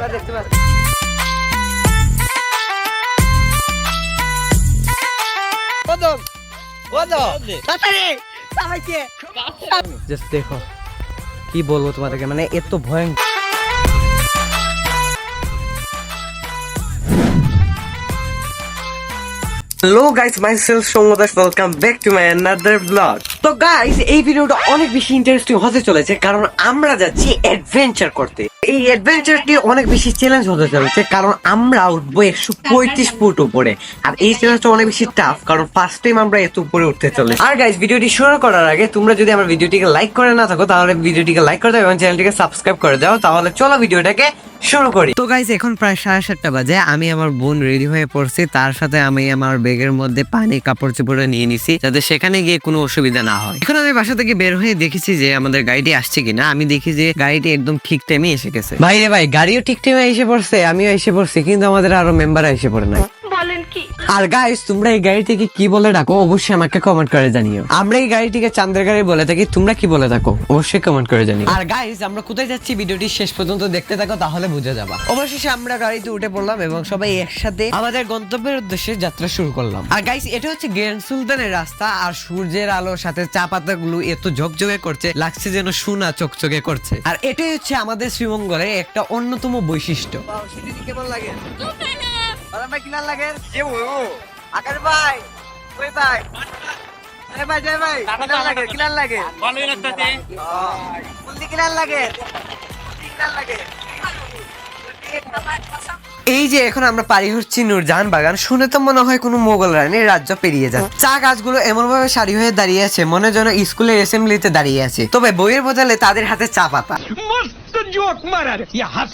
আমরা দেখতে পাচ্ছি। কদম কদম। তাড়াতাড়ি সবাইকে। জাস্ট দেখো কি বলব তোমাদেরকে মানে এত ভয়ঙ্কর। Hello guys my myself Soumadas welcome back to my another blog তো গাইস এই ভিডিওটা অনেক বেশি ইন্টারেস্টিং হতে চলেছে, কারণ আমরা যাচ্ছি অ্যাডভেঞ্চার করতে। এই অ্যাডভেঞ্চারটি অনেক বেশি চ্যালেঞ্জ হতে চলেছে, কারণ আমরা উঠবো একশো পঁয়ত্রিশ ফুট উপরে। আর এই চ্যালেঞ্জটা অনেক বেশি টাফ কারণ ফার্স্ট টাইম আমরা এত উপরে উঠতে চলে আর গাইস ভিডিওটি শুরু করার আগে তোমরা যদি আমার ভিডিওটিকে লাইক করে না থাকো, তাহলে ভিডিওটিকে লাইক করে দাও এবং চ্যানেলটিকে সাবস্ক্রাইব করে দাও। তাহলে চলো ভিডিওটাকে শুরু করি। তো গাইজ এখন প্রায় সাড়ে সাতটা বাজে। আমি আমার বোন রেডি হয়ে পড়ছি। তার সাথে আমি আমার ব্যাগের মধ্যে পানি, কাপড় চোপড় নিয়ে নিছি যাতে সেখানে গিয়ে কোনো অসুবিধা না হয়। এখন আমি বাসা থেকে বের হয়ে দেখেছি যে আমাদের গাড়িটি আসছে কিনা। আমি দেখি যে গাড়িটি একদম ঠিক টাইমে এসে গেছে। ভাই রে ভাই, গাড়িও ঠিক টাইমে এসে পড়ছে, আমিও এসে পড়ছি, কিন্তু আমাদের আরও মেম্বার এসে পড়ে নাই। আর গাইস তোমরা এই গাড়িটিকে কি বলে ডাকো? অবশ্যই আমাকে কমেন্ট করে জানিও। আমরা এই গাড়িটিকে চান্দের গাড়ি বলে থাকি তোমরা কি বলে থাকো? অবশ্যই কমেন্ট করে জানিও। আর গাইস আমরা কোথায় যাচ্ছি ভিডিওটি শেষ পর্যন্ত দেখতে থাকো তাহলে বুঝে যাবা। অবশেষে আমরা গাড়িতে উঠে পড়লাম এবং সবাই একসাথে আমাদের গন্তব্যের উদ্দেশ্যে যাত্রা শুরু করলাম। আর গাইস এটা হচ্ছে গ্র্যান্ড সুলতানের রাস্তা আর সূর্যের আলোর সাথে চা পাতাগুলো এত ঝকঝকে করছে লাগছে যেন সোনা চকচকে করছে। আর এটাই হচ্ছে আমাদের শ্রীমঙ্গলের একটা অন্যতম বৈশিষ্ট্য। কেমন লাগে। ভাই কিনার লাগে যে ও আকার ভাই ওই ভাই জয় ভাই জয় ভাই কিনার লাগে কিনার লাগে ভালোই লাগতেছে কুলদি কিনার লাগে কিনার লাগে এই যে এখন আমরা পারি হচ্ছি নূরজাহান বাগান শুনে তো মনে হয় কোনো মোগল রানীর রাজ্য পেরিয়ে যায় চা গাছগুলো এমন ভাবে সারি হয়ে দাঁড়িয়ে আছে মনে যেন স্কুলের অ্যাসেম্বলিতে দাঁড়িয়ে আছে তবে বইয়ের বদলে তাদের হাতে চা পাতা मस्त जोक मारा रे या हंस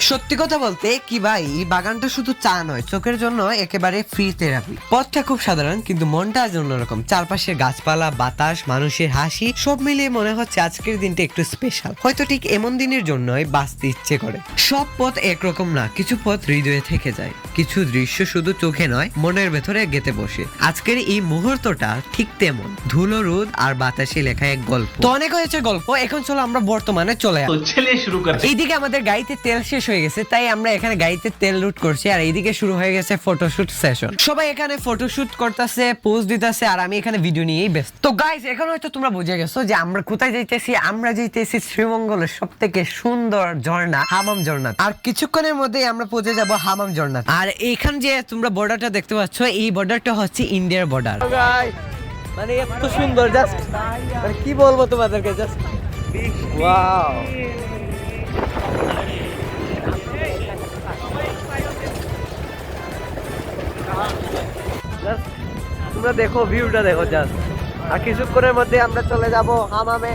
সত্যি কথা বলতে কি ভাই বাগানটা শুধু চা নয় চোখের জন্য একেবারে ফ্রি থেরাপি পথটা খুব সাধারণ কিন্তু মনটা আজ অন্যরকম। চারপাশের গাছপালা বাতাস মানুষের হাসি সব মিলিয়ে মনে হচ্ছে আজকের দিনটা একটু স্পেশাল হয়তো ঠিক এমন দিনের জন্যই বাঁচতে ইচ্ছে করে। সব পথ একরকম না কিছু পথ হৃদয়ে থেকে যায়। কিছু দৃশ্য শুধু চোখে নয় মনের ভেতরে গেতে বসে। আজকের এই মুহূর্তটা ঠিক তেমন। ধুলো রোদ আর বাতাসে লেখা এক গল্প। তো অনেক হয়েছে গল্প এখন চলো আমরা বর্তমানে চলে এইদিকে আমাদের গাড়িতে তেল শেষ হয়ে গেছে, তাই আমরা এখানে গাড়িতে তেল লুট করছি। আর এইদিকে শুরু হয়ে গেছে ফটোশুট সেশন সবাই এখানে ফটোশুট করতেছে পোস্ট দিতেছে, আর আমি এখানে ভিডিও নিয়েই ব্যস্ত। তো গাইজ এখন হয়তো তোমরা বুঝে গেছো যে আমরা কোথায় যাইতেছি? আমরা যাইতেছি শ্রীমঙ্গলের সব থেকে সুন্দর ঝর্ণা, হামাম ঝর্ণা। আর কিছুক্ষণের মধ্যেই আমরা পৌঁছে যাব হামাম ঝর্ণা। আর এইখান যে তোমরা বর্ডারটা দেখতে পাচ্ছ, এই বর্ডারটা হচ্ছে ইন্ডিয়ার বর্ডার মানে এত সুন্দর জাস্ট মানে কি বলব তোমাদেরকে জাস্ট তোমরা দেখো ভিউটা দেখো জাস্ট আর কিছুক্ষণের মধ্যে আমরা চলে যাব হামামে।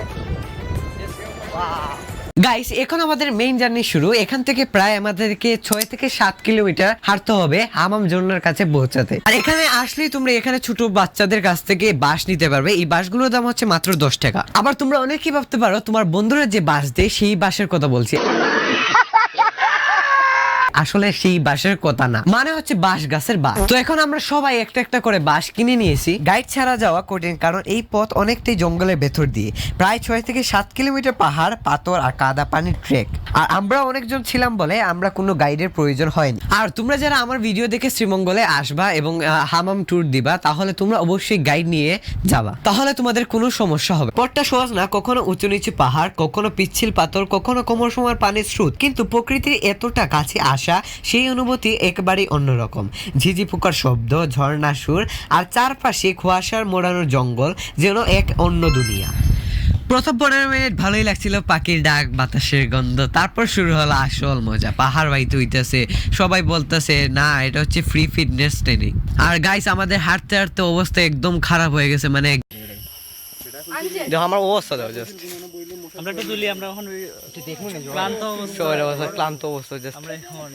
গাইস এখন আমাদের মেইন জার্নি শুরু। এখান থেকে প্রায় আমাদেরকে ছয় থেকে সাত কিলোমিটার হাঁটতে হবে হামাম জন্নার কাছে পৌঁছাতে। আর এখানে আসলেই তোমরা এখানে ছোট বাচ্চাদের কাছ থেকে বাস নিতে পারবে। এই বাসগুলোর দাম হচ্ছে মাত্র দশ টাকা। আবার তোমরা অনেকেই ভাবতে পারো, তোমার বন্ধুরা যে বাস দেয়, সেই বাসের কথা বলছি। আসলে সেই বাঁশের কথা না। মানে হচ্ছে বাঁশ গাছের বাস তো এখন আমরা সবাই একটা একটা করে বাঁশ কিনে নিয়েছি। গাইড ছাড়া যাওয়া কঠিন, কারণ এই পথ অনেকটাই জঙ্গলের ভেতর দিয়ে। প্রায় ছয় থেকে সাত কিলোমিটার পাহাড়, পাথর আর কাদা পানির ট্রেক আর আমরা অনেকজন ছিলাম বলে আমরা কোনো গাইডের প্রয়োজন হয়নি। আর তোমরা যারা আমার ভিডিও দেখে শ্রীমঙ্গলে আসবা এবং হামাম ট্যুর দিবা, তাহলে তোমরা অবশ্যই গাইড নিয়ে যাবা। তাহলে তোমাদের কোনো সমস্যা হবে। পথটা সহজ না, কখনো উঁচু নিচু পাহাড়, কখনো পিচ্ছিল পাথর, কখনো কোমর সময় পানির স্রোত। কিন্তু প্রকৃতির এতটা কাছে আসা সেই অনুভূতি একেবারেই অন্যরকম। ঝিঝি পোকার শব্দ, ঝর্ণা সুর, আর চারপাশে কুয়াশার মোড়ানো জঙ্গল যেন এক অন্য দুনিয়া। প্রথম পনেরো মিনিট ভালোই লাগছিল, পাখির ডাক, বাতাসের গন্ধ। তারপর শুরু হলো আসল মজা। পাহাড় বাইতে হইতেছে সবাই বলতেছে, না, এটা হচ্ছে ফ্রি ফিটনেস ট্রেনিং আর গাইস আমাদের হাঁটতে হাঁটতে অবস্থা একদম খারাপ হয়ে গেছে মানে আমার অবস্থা দাও জাস্ট আমরা একটু দুলি আমরা এখন ক্লান্ত অবস্থা। ক্লান্ত অবস্থা জাস্ট আমরা এখন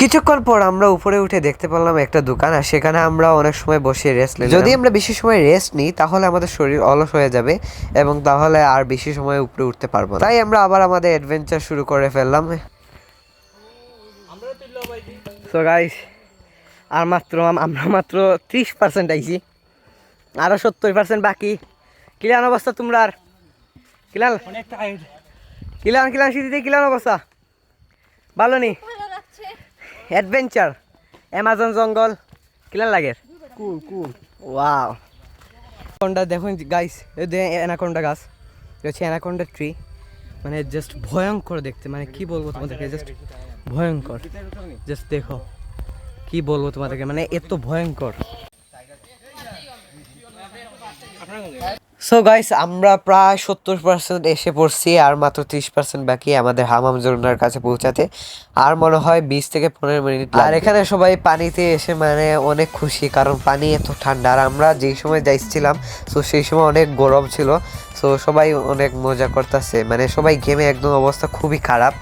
কিছুক্ষণ পর আমরা উপরে উঠে দেখতে পেলাম একটা দোকান আর সেখানে আমরা অনেক সময় বসে রেস্ট নিই যদি আমরা বেশি সময় রেস্ট নিই তাহলে আমাদের শরীর অলস হয়ে যাবে এবং তাহলে আর বেশি সময় উপরে উঠতে পারব তাই আমরা আবার আমাদের অ্যাডভেঞ্চার শুরু করে ফেললাম। সো গাইস আর মাত্র আমরা মাত্র ত্রিশ পার্সেন্ট আইছি আরও সত্তর পার্সেন্ট বাকি। ক্লিয়ার অবস্থা তোমরা আর টায়ার্ড কিলান কিলান শীতিতে কিলান অবস্থা? ভালো নি? অ্যাডভেঞ্চার অ্যামাজন জঙ্গল কিলান লাগে? কুল কুল ওয়াও অ্যানাকোন্ডা দেখুন গাইস অ্যানাকোন্ডা গাছ হচ্ছে অ্যানাকোন্ডা ট্রি মানে জাস্ট ভয়ঙ্কর দেখতে মানে কি বলব তোমাদেরকে জাস্ট ভয়ঙ্কর। জাস্ট দেখো কি বলব তোমাদেরকে মানে এত ভয়ঙ্কর। সো গাইস আমরা প্রায় সত্তর পার্সেন্ট এসে পড়ছি আর মাত্র ত্রিশ পার্সেন্ট বাকি আমাদের হামাম জোরনার কাছে পৌঁছাতে। আর মনে হয় বিশ থেকে পনেরো মিনিট আর এখানে সবাই পানিতে এসে মানে অনেক খুশি কারণ পানি এত ঠান্ডা। আর আমরা যেই সময় যাইছিলাম তো সেই সময় অনেক গরম ছিল। সো সবাই অনেক মজা করতেছে। মানে সবাই গেমে একদম অবস্থা খুবই খারাপ।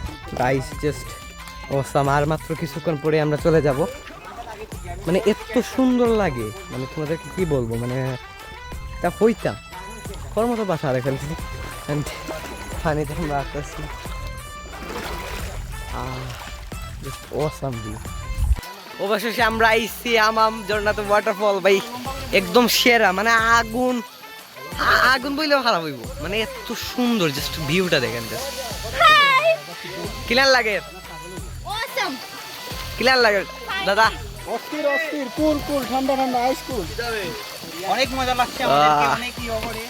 গাইস জাস্ট অবস্থা আর মাত্র কিছুক্ষণ পরে আমরা চলে যাব। মানে এত সুন্দর লাগে। মানে তোমাদেরকে কি বলব? মানে তা হইতাম। তোর মতো বাসা আর এখানে And পানিতে আমরা আসতেছি অসাম ভিউ অবশেষে আমরা আইসি আমাম জর্নাতে ওয়াটারফল ভাই। একদম সেরা মানে আগুন আগুন বইলেও খারাপ হইব। মানে এত সুন্দর জাস্ট ভিউটা দেখেন জাস্ট কিলার লাগে? কিলার লাগে? দাদা। অস্থির অস্থির কুল কুল ঠান্ডা ঠান্ডা আইস কুল। অনেক মজা লাগছে আমাদেরকে। আহ। অনেক ইয়ে করে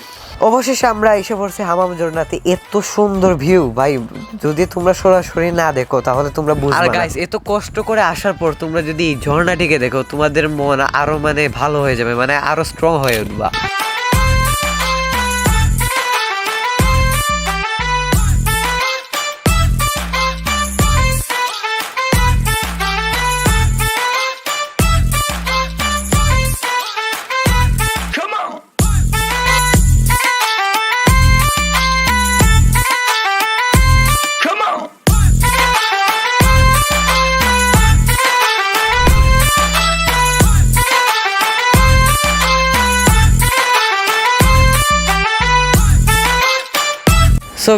অবশেষে আমরা এসে পড়ছি হামাম জোরনাতে। এত সুন্দর ভিউ ভাই যদি তোমরা সরাসরি না দেখো তাহলে তোমরা বুঝবে আর গাইস এত কষ্ট করে আসার পর তোমরা যদি এই ঝর্ণাটিকে দেখো তোমাদের মন আরও মানে ভালো হয়ে যাবে মানে আরও স্ট্রং হয়ে উঠবা।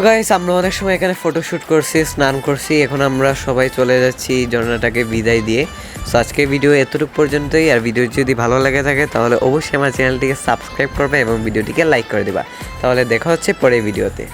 গাইস আমরা অনেক সময় এখানে ফটোশ্যুট করছি, স্নান করছি, এখন আমরা সবাই চলে যাচ্ছি ঝর্ণাটাকে বিদায় দিয়ে। সো আজকে ভিডিও এতটুকু পর্যন্তই, আর ভিডিও যদি ভালো লাগে থাকে, তাহলে অবশ্যই আমার চ্যানেলটিকে সাবস্ক্রাইব করবে এবং ভিডিওটিকে লাইক করে দেবা। তাহলে দেখা হচ্ছে পরের ভিডিওতে